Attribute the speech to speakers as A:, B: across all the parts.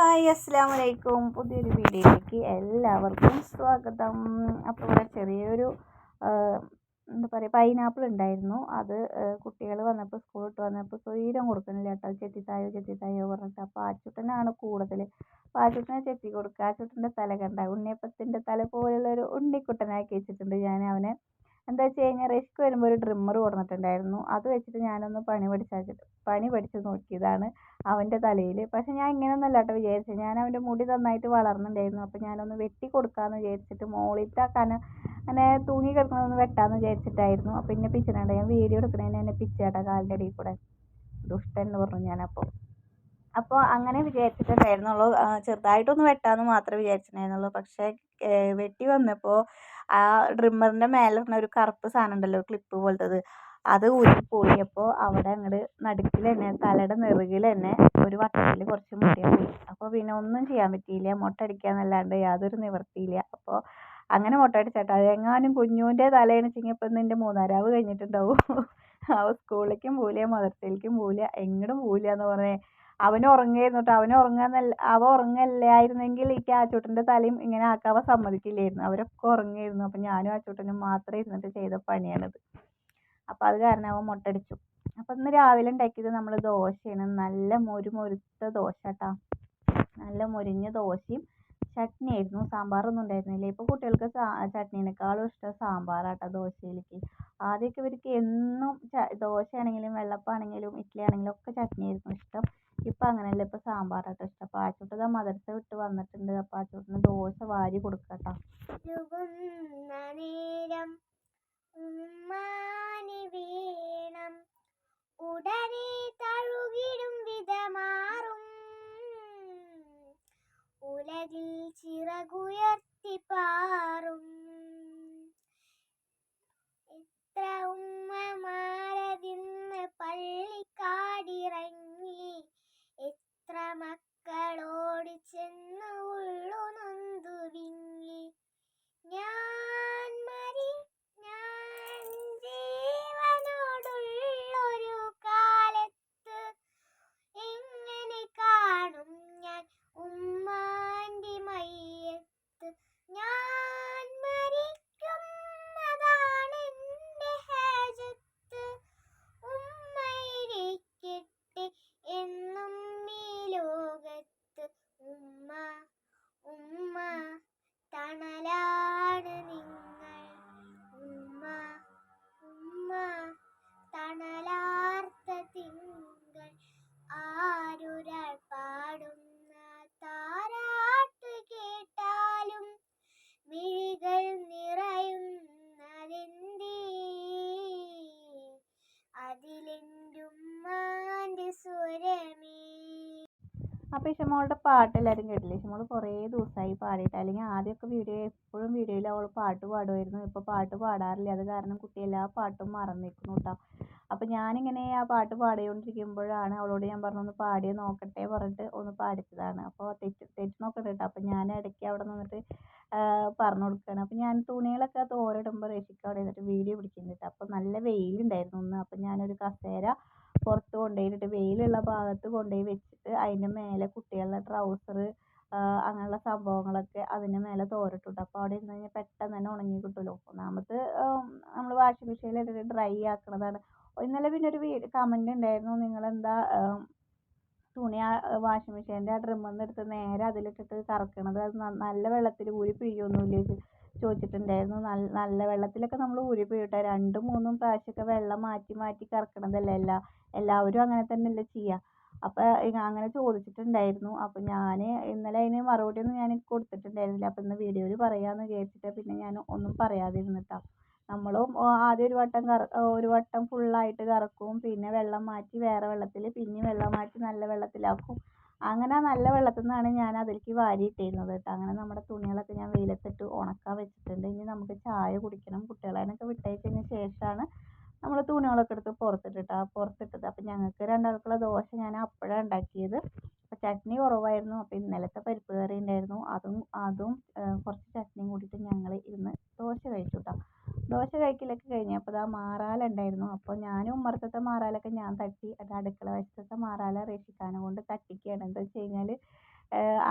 A: Hi അസ്സാം വലൈക്കും പുതിയൊരു വീഡിയോയിലേക്ക് എല്ലാവർക്കും സ്വാഗതം. അപ്പോൾ ഇവിടെ ചെറിയൊരു എന്താ പറയുക പൈനാപ്പിൾ ഉണ്ടായിരുന്നു. അത് കുട്ടികൾ വന്നപ്പോൾ സ്കൂൾ വിട്ട് വന്നപ്പോൾ സ്വീരം കൊടുക്കുന്നില്ല കേട്ടോ. ചെത്തിത്തായോ ചെത്തിത്തായോ പറഞ്ഞിട്ട്. അപ്പോൾ ആച്ചുട്ടനാണ് കൂടുതൽ അപ്പോൾ ആച്ചുട്ടനെ ചെത്തി കൊടുക്കുക. ആച്ചുട്ടന്റെ തല കണ്ട ഉണ്ണിയപ്പത്തിന്റെ തല പോലുള്ളൊരു ഉണ്ണിക്കുട്ടനാക്കി വെച്ചിട്ടുണ്ട് ഞാൻ അവനെ. എന്താ വെച്ച് കഴിഞ്ഞാൽ റിസ്ക് വരുമ്പോൾ ഒരു ഡ്രിമ്മർ കൊടുത്തിട്ടുണ്ടായിരുന്നു. അത് വെച്ചിട്ട് ഞാനൊന്ന് പണി പഠിച്ചു പണി പഠിച്ച് നോക്കിയതാണ്. അവന്റെ തലയിൽ പക്ഷെ ഞാൻ ഇങ്ങനെയൊന്നുമല്ല കേട്ടോ വിചാരിച്ചത്. ഞാൻ അവന്റെ മുടി നന്നായിട്ട് വളർന്നുണ്ടായിരുന്നു അപ്പോൾ ഞാനൊന്ന് വെട്ടി കൊടുക്കാമെന്ന് വിചാരിച്ചിട്ട് മുകളിലത്തെ കന അങ്ങനെ തൂങ്ങി കിടക്കണമെന്ന് വെട്ടാമെന്ന് വിചാരിച്ചിട്ടായിരുന്നു. അപ്പോൾ എന്നെ പിച്ചിട്ടുണ്ട് ഞാൻ വീഡിയോ എടുക്കണേന് എന്നെ പിച്ചേട്ടാ കാലിന്റെ അടിയിൽ കൂടെ. ദുഷ്ടൻ എന്ന് പറഞ്ഞു ഞാനപ്പോൾ. അപ്പോൾ അങ്ങനെ വിചാരിച്ചിട്ടുണ്ടായിരുന്നുള്ളൂ. ചെറുതായിട്ടൊന്ന് വെട്ടാമെന്ന് മാത്രമേ വിചാരിച്ചിട്ടുണ്ടായിരുന്നുള്ളൂ. പക്ഷേ വെട്ടി വന്നപ്പോൾ ആ ഡ്രിമ്മറിന്റെ മേലെ ഒരു കറുപ്പ് സാധനം ഉണ്ടല്ലോ ക്ലിപ്പ് പോലത്തത്. അത് ഊരിപ്പോയി. അപ്പോൾ അവിടെ അങ്ങോട്ട് നടുക്കിൽ തന്നെ തലയുടെ നെറുകിൽ തന്നെ ഒരു വട്ടത്തിൽ കുറച്ച് മുടിയാണ് പോയി അപ്പോൾ പിന്നെ ഒന്നും ചെയ്യാൻ പറ്റിയില്ല. മുട്ടടിക്കുക എന്നല്ലാണ്ട് യാതൊരു നിവൃത്തിയില്ല. അപ്പോൾ അങ്ങനെ മുട്ടടിച്ചേട്ടാ അതെങ്ങാനും കുഞ്ഞുവിന്റെ തലേന്ന് വെച്ചെങ്കിൽ ഇപ്പം നിന്റെ മൂന്നാരാവ് കഴിഞ്ഞിട്ടുണ്ടാവും. അവ സ്കൂളിലേക്കും പോവില്ല മദർസയിലേക്കും പോവില്ല എങ്ങോട്ടും പോവില്ല എന്ന് പറഞ്ഞേ അവൻ ഉറങ്ങായിരുന്നു കേട്ടോ അവൻ ഉറങ്ങാന്നല്ല അവ ഉറങ്ങല്ലായിരുന്നെങ്കിൽ ഈ ആച്ചൂട്ടന്റെ തലയും ഇങ്ങനെ ആക്കാവ സമ്മതിക്കില്ലായിരുന്നു. അവരൊക്കെ ഉറങ്ങിയിരുന്നു. അപ്പം ഞാനും ആച്ചൂട്ടനും മാത്രം ഇരുന്നിട്ട് ചെയ്ത പണിയാണിത്. അപ്പോൾ അത് കാരണം അവൻ മുട്ടടിച്ചു. അപ്പം ഇന്ന് രാവിലെ ഉണ്ടാക്കിയത് നമ്മൾ ദോശയാണ്. നല്ല മൊരുമൊരുത്ത ദോശ കേട്ടോ നല്ല മൊരിഞ്ഞ ദോശയും ചട്നി ആയിരുന്നു സാമ്പാറൊന്നും ഉണ്ടായിരുന്നില്ല. ഇപ്പോൾ കുട്ടികൾക്ക് ചട്നീനേക്കാളും ഇഷ്ടം സാമ്പാറാട്ടോ ദോശയിലേക്ക്. ആദ്യമൊക്കെ ഇവർക്ക് എന്നും ദോശയാണെങ്കിലും വെള്ളപ്പാണെങ്കിലും ഇഡ്ഡലി ആണെങ്കിലും ഒക്കെ ചട്നി ആയിരുന്നു ഇഷ്ടം. ഇപ്പം അങ്ങനെയല്ല. ഇപ്പം സാമ്പാറാട്ടോ ഇഷ്ടം. അപ്പോൾ ആച്ചൂട്ട് ഇതാ മദർസ വിട്ട് വന്നിട്ടുണ്ട്. അപ്പോൾ ആച്ചൂട്ടിന് ദോശ വാരി കൊടുക്കാം കേട്ടോ
B: നേരം ഉമ്മാനി വീണം
A: അപ്പോൾ ഇഷമോളുടെ പാട്ട് എല്ലാവരും കേട്ടില്ലേ? ഇഷമോൾ കുറേ ദിവസമായി പാടിയിട്ട്. അല്ലെങ്കിൽ ആദ്യമൊക്കെ വീഡിയോ എപ്പോഴും വീഡിയോയിൽ അവൾ പാട്ട് പാടുമായിരുന്നു. ഇപ്പോൾ പാട്ട് പാടാറില്ല. അത് കാരണം കുട്ടി എല്ലാ പാട്ടും മറന്നിരിക്കുന്നു കേട്ടോ അപ്പോൾ ഞാനിങ്ങനെ ആ പാട്ട് പാടിക്കൊണ്ടിരിക്കുമ്പോഴാണ് അവളോട് ഞാൻ പറഞ്ഞു ഒന്ന് പാടി നോക്കട്ടെ പറഞ്ഞിട്ട് ഒന്ന് പാടിച്ചതാണ്. അപ്പോൾ തെറ്റ് തെറ്റ് നോക്കട്ടെ കേട്ടോ ഞാൻ ഇടയ്ക്ക് അവിടെ നിന്നിട്ട് പറഞ്ഞു കൊടുക്കുകയാണ്. അപ്പോൾ ഞാൻ തുണികളൊക്കെ തോരയിടുമ്പോൾ റേഷിക്ക അവിടെ നിന്നിട്ട് വീഡിയോ പിടിക്കുന്നുണ്ട് അപ്പോൾ നല്ല വെയിലുണ്ടായിരുന്നു ഒന്ന് അപ്പോൾ ഞാനൊരു കസേര പുറത്ത് കൊണ്ടുപോയിട്ട് വെയിലുള്ള ഭാഗത്ത് കൊണ്ടുപോയി വെച്ചിട്ട് അതിന്റെ മേലെ കുട്ടികളുടെ ട്രൗസർ അങ്ങനെയുള്ള സംഭവങ്ങളൊക്കെ അതിന്റെ മേലെ തോരട്ടിട്ടു. അപ്പോൾ അവിടെ ഇരുന്ന് കഴിഞ്ഞാൽ പെട്ടെന്ന് തന്നെ ഉണങ്ങി കിട്ടുമല്ലോ. ഒന്നാമത് നമ്മൾ വാഷിംഗ് മെഷീനിൽ ഇട്ടിട്ട് ഡ്രൈ ആക്കുന്നതാണ് ഇന്നലെ പിന്നെ ഒരു വീ കമന്റ് ഉണ്ടായിരുന്നു. നിങ്ങളെന്താ തുണി ആ വാഷിംഗ് മെഷീന്റെ ആ ഡ്രമ്മിൽ നിന്ന് എടുത്ത് നേരെ അതിലിട്ടിട്ട് കറക്കണത്? അത് നല്ല വെള്ളത്തിൽ ഊരി പിഴിയൊന്നുമില്ലേ ചോദിച്ചിട്ടുണ്ടായിരുന്നു. നല്ല വെള്ളത്തിലൊക്കെ നമ്മൾ ഊരി പിഴിയട്ടെ രണ്ടും മൂന്നും പ്രാവശ്യമൊക്കെ വെള്ളം മാറ്റി മാറ്റി കറക്കണതല്ലേ എല്ലാ എല്ലാവരും അങ്ങനെ തന്നെയല്ലേ ചെയ്യുക അപ്പോൾ അങ്ങനെ ചോദിച്ചിട്ടുണ്ടായിരുന്നു. അപ്പോൾ ഞാൻ ഇന്നലെ അതിന് മറുപടി ഒന്നും ഞാൻ കൊടുത്തിട്ടുണ്ടായിരുന്നില്ല. അപ്പോൾ ഇന്ന് വീഡിയോയിൽ പറയാമെന്ന് വിചാരിച്ചിട്ട് പിന്നെ ഞാൻ ഒന്നും പറയാതിരുന്നിട്ടാ. നമ്മളും ആദ്യം ഒരു വട്ടം കറ ഒരു വട്ടം ഫുള്ളായിട്ട് കറക്കും. പിന്നെ വെള്ളം മാറ്റി വേറെ വെള്ളത്തിൽ പിന്നെയും വെള്ളം മാറ്റി നല്ല വെള്ളത്തിലാക്കും. അങ്ങനെ നല്ല വെള്ളത്തിൽ നിന്നാണ് ഞാൻ അതിലേക്ക് വാരിയിട്ടിരുന്നത് കേട്ടോ. അങ്ങനെ നമ്മുടെ തുണികളൊക്കെ ഞാൻ വെയിലത്തിട്ട് ഉണക്കാൻ വെച്ചിട്ടുണ്ട്. ഇനി നമുക്ക് ചായ കുടിക്കണം. കുട്ടികളതിനൊക്കെ വിട്ടയച്ചതിന് ശേഷമാണ് നമ്മൾ തുണികളൊക്കെ എടുത്ത് പുറത്തിട്ടിട്ട് പുറത്തിട്ടത്. അപ്പം ഞങ്ങൾക്ക് രണ്ടാൾക്കുള്ള ദോശ ഞാൻ അപ്പോഴാണ് ഉണ്ടാക്കിയത്. അപ്പം ചട്നി കുറവായിരുന്നു. അപ്പോൾ ഇന്നലത്തെ പരിപ്പ് കറി ഉണ്ടായിരുന്നു. അതും അതും കുറച്ച് ചട്നിയും കൂടിയിട്ട് ഞങ്ങൾ ഇരുന്ന് ദോശ കഴിച്ചു കേട്ടോ. ദോശ കഴിക്കലൊക്കെ കഴിഞ്ഞപ്പോൾ ദാ മാറാല ഉണ്ടായിരുന്നു അപ്പോൾ ഞാനും ഉമ്മറത്തത്തെ മാറാലൊക്കെ ഞാൻ തട്ടി അത് അടുക്കള മാറാല റഷിക്കാനെ കൊണ്ട് തട്ടിക്കുകയാണ് എന്താ വെച്ച് കഴിഞ്ഞാൽ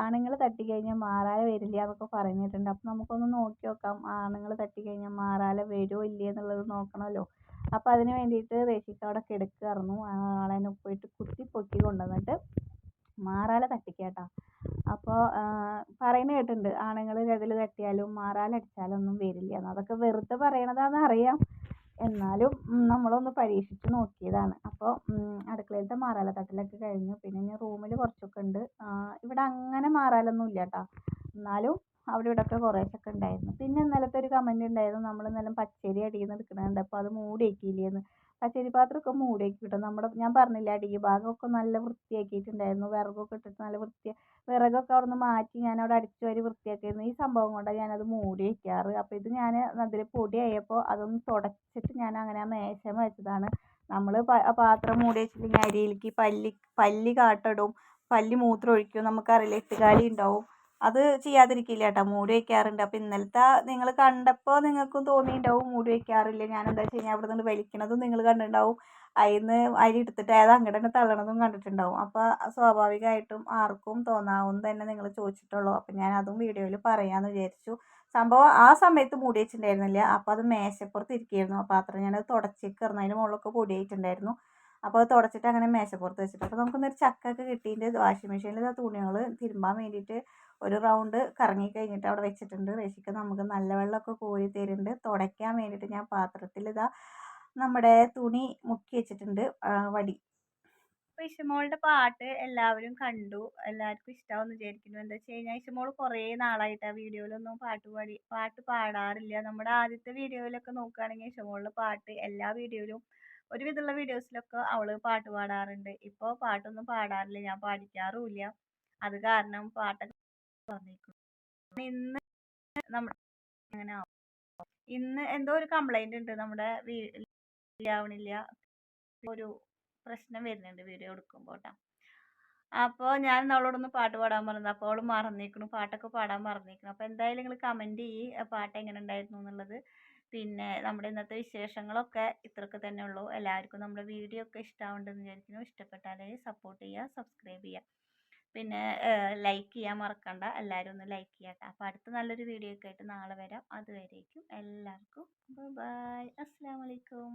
A: ആണുങ്ങൾ തട്ടിക്കഴിഞ്ഞാൽ മാറാല വരില്ല എന്നൊക്കെ പറഞ്ഞിട്ടുണ്ട്. അപ്പോൾ നമുക്കൊന്ന് നോക്കി നോക്കാം ആണുങ്ങൾ തട്ടിക്കഴിഞ്ഞാൽ മാറാല വരുമോ ഇല്ലയോ എന്നുള്ളത് നോക്കണമല്ലോ. അപ്പോൾ അതിന് വേണ്ടിയിട്ട് റേഷിക്ക അവിടെ കിടക്കുകയായിരുന്നു ആളെന്നെ പോയിട്ട് കുത്തി പൊക്കി കൊണ്ടുവന്നിട്ട് മാറാല തട്ടിക്കേട്ടാ കേട്ടോ. അപ്പോൾ പറയുന്ന കേട്ടിട്ടുണ്ട് ആണുങ്ങൾ അതിൽ തട്ടിയാലും മാറാല അടിച്ചാലൊന്നും വരില്ല എന്ന്. അതൊക്കെ വെറുതെ പറയണതാണെന്ന് അറിയാം. എന്നാലും നമ്മളൊന്ന് പരീക്ഷിച്ച് നോക്കിയതാണ്. അപ്പോൾ അടുക്കളയിലത്തെ മാറാല കഴിഞ്ഞു. പിന്നെ ഞാൻ റൂമിൽ കുറച്ചൊക്കെ ഉണ്ട്. ഇവിടെ അങ്ങനെ മാറാലൊന്നും ഇല്ല കേട്ടോ. എന്നാലും അവിടെ ഇവിടെയൊക്കെ കുറേശ്ശൊക്കെ ഉണ്ടായിരുന്നു. പിന്നെ ഇന്നലത്തെ ഒരു കമന്റ് ഉണ്ടായിരുന്നു നമ്മൾ ഇന്നലെ പച്ചരി അടിയിൽ നിന്ന് കണ്ടപ്പോൾ അത് മൂടി പച്ചരി പാത്രമൊക്കെ മൂടി വയ്ക്കും കേട്ടോ നമ്മുടെ ഞാൻ പറഞ്ഞില്ല അടി ഭാഗമൊക്കെ നല്ല വൃത്തിയാക്കിയിട്ടുണ്ടായിരുന്നു. വിറകൊക്കെ ഇട്ടിട്ട് നല്ല വൃത്തി വിറകൊക്കെ അവിടെ നിന്ന് മാറ്റി ഞാൻ അവിടെ അടിച്ചു വാരി വൃത്തിയാക്കിയിരുന്നു. ഈ സംഭവം കൊണ്ടാണ് ഞാനത് മൂടി വയ്ക്കാറ് അപ്പോൾ ഇത് ഞാൻ അതിൽ പൊടിയായപ്പോൾ അതൊന്ന് തുടച്ചിട്ട് ഞാൻ അങ്ങനെ ആ മേശമേ വെച്ചതാണ്. നമ്മൾ പാത്രം മൂടി വെച്ചിട്ടുണ്ടെങ്കിൽ അരിയിലേക്ക് പല്ലി പല്ലി കാട്ടടും. പല്ലി മൂത്രം ഒഴിക്കും നമുക്കറിയില്ല എട്ടുകാലി ഉണ്ടാവും. അത് ചെയ്യാതിരിക്കില്ല കേട്ടോ മൂടി വയ്ക്കാറുണ്ട് അപ്പോൾ ഇന്നലത്തെ നിങ്ങൾ കണ്ടപ്പോൾ നിങ്ങൾക്കും തോന്നിയിട്ടുണ്ടാവും മൂടി വയ്ക്കാറില്ല ഞാൻ എന്താ വെച്ച് കഴിഞ്ഞാൽ അവിടെ നിന്ന് വലിക്കണതും നിങ്ങൾ കണ്ടിട്ടുണ്ടാവും. അതിൽ നിന്ന് അരി എടുത്തിട്ട് അത് അങ്ങോട്ട് തന്നെ തള്ളണതും കണ്ടിട്ടുണ്ടാവും. അപ്പോൾ സ്വാഭാവികമായിട്ടും ആർക്കും തോന്നാവും തന്നെ നിങ്ങൾ ചോദിച്ചിട്ടുള്ളൂ. അപ്പോൾ ഞാൻ അതും വീഡിയോയിൽ പറയാമെന്ന് വിചാരിച്ചു. സംഭവം ആ സമയത്ത് മൂടി വെച്ചിട്ടുണ്ടായിരുന്നില്ല. അപ്പോൾ അത് മേശപ്പുറത്ത് ഇരിക്കുകയായിരുന്നു ആ പാത്രം ഞാനത് തുടച്ചേക്കായിരുന്നു അതിന്റെ മുകളിലൊക്കെ പൊടിയായിട്ടുണ്ടായിരുന്നു അപ്പോൾ അത് തുടച്ചിട്ട് അങ്ങനെ മേശപ്പുറത്ത് വെച്ചിട്ട്. അപ്പോൾ നമുക്കൊന്നൊരു ചക്കൊക്കെ കിട്ടിയിട്ട് വാഷിംഗ് മെഷീനിൽ തുണികൾ തിരുമ്പാൻ വേണ്ടിയിട്ട് ഒരു റൗണ്ട് കറങ്ങി കഴിഞ്ഞിട്ട് അവിടെ വെച്ചിട്ടുണ്ട്. റേഷിക്ക് നമുക്ക് നല്ല വെള്ളമൊക്കെ കോരി തരുന്നുണ്ട്. തുടയ്ക്കാൻ വേണ്ടിയിട്ട് ഞാൻ പാത്രത്തിൽ ഇതാ നമ്മുടെ തുണി മുക്കി വെച്ചിട്ടുണ്ട്. വടി. അപ്പോൾ ഇഷമോളുടെ പാട്ട് എല്ലാവരും കണ്ടു. എല്ലാവർക്കും ഇഷ്ടമാവുമെന്ന് വിചാരിക്കുന്നു. എന്താ വെച്ച് കഴിഞ്ഞാൽ ഇഷമോൾ കുറേ നാളായിട്ട് ആ വീഡിയോയിലൊന്നും പാട്ട് പാടി പാട്ട് പാടാറില്ല. നമ്മുടെ ആദ്യത്തെ വീഡിയോയിലൊക്കെ നോക്കുകയാണെങ്കിൽ ഇഷമോളുടെ പാട്ട് എല്ലാ വീഡിയോയിലും ഒരുവിധമുള്ള വീഡിയോസിലൊക്കെ അവൾ പാട്ട് പാടാറുണ്ട്. ഇപ്പോൾ പാട്ടൊന്നും പാടാറില്ല. ഞാൻ പാടിക്കാറുമില്ല. അത് കാരണം പാട്ടൊക്കെ പറഞ്ഞേക്കും ഇന്ന് നമ്മുടെ അങ്ങനെ ഇന്ന് എന്തോ ഒരു കംപ്ലൈന്റ് ഉണ്ട്. നമ്മുടെ ആവണില്ല ഒരു പ്രശ്നം വരുന്നുണ്ട് വീഡിയോ എടുക്കുമ്പോൾ കേട്ടോ അപ്പോൾ ഞാൻ അവളോടൊന്ന് പാട്ട് പാടാൻ പറഞ്ഞത്. അപ്പോൾ അവൾ മറന്നേക്കണു. പാട്ടൊക്കെ പാടാൻ മറന്നേക്കണു. അപ്പോൾ എന്തായാലും നിങ്ങൾ കമന്റ് ചെയ്യ്. പാട്ട് എങ്ങനെ ഉണ്ടായിരുന്നു എന്നുള്ളത്. പിന്നെ നമ്മുടെ ഇന്നത്തെ വിശേഷങ്ങളൊക്കെ ഇത്രയൊക്കെ തന്നെ ഉള്ളൂ. എല്ലാവർക്കും നമ്മുടെ വീഡിയോ ഒക്കെ ഇഷ്ടമാവുണ്ടെന്ന് വിചാരിക്കുന്നു. ഇഷ്ടപ്പെട്ടാൽ സപ്പോർട്ട് ചെയ്യുക സബ്സ്ക്രൈബ് ചെയ്യുക പിന്നെ ലൈക്ക് ചെയ്യാൻ മറക്കണ്ട. എല്ലാവരും ഒന്ന് ലൈക്ക് ചെയ്യട്ടെ. അപ്പോൾ അടുത്ത നല്ലൊരു വീഡിയോ ഒക്കെ ആയിട്ട് നാളെ വരാം. അതുവരേക്കും എല്ലാവർക്കും. ബൈ അസ്സാം വലൈക്കും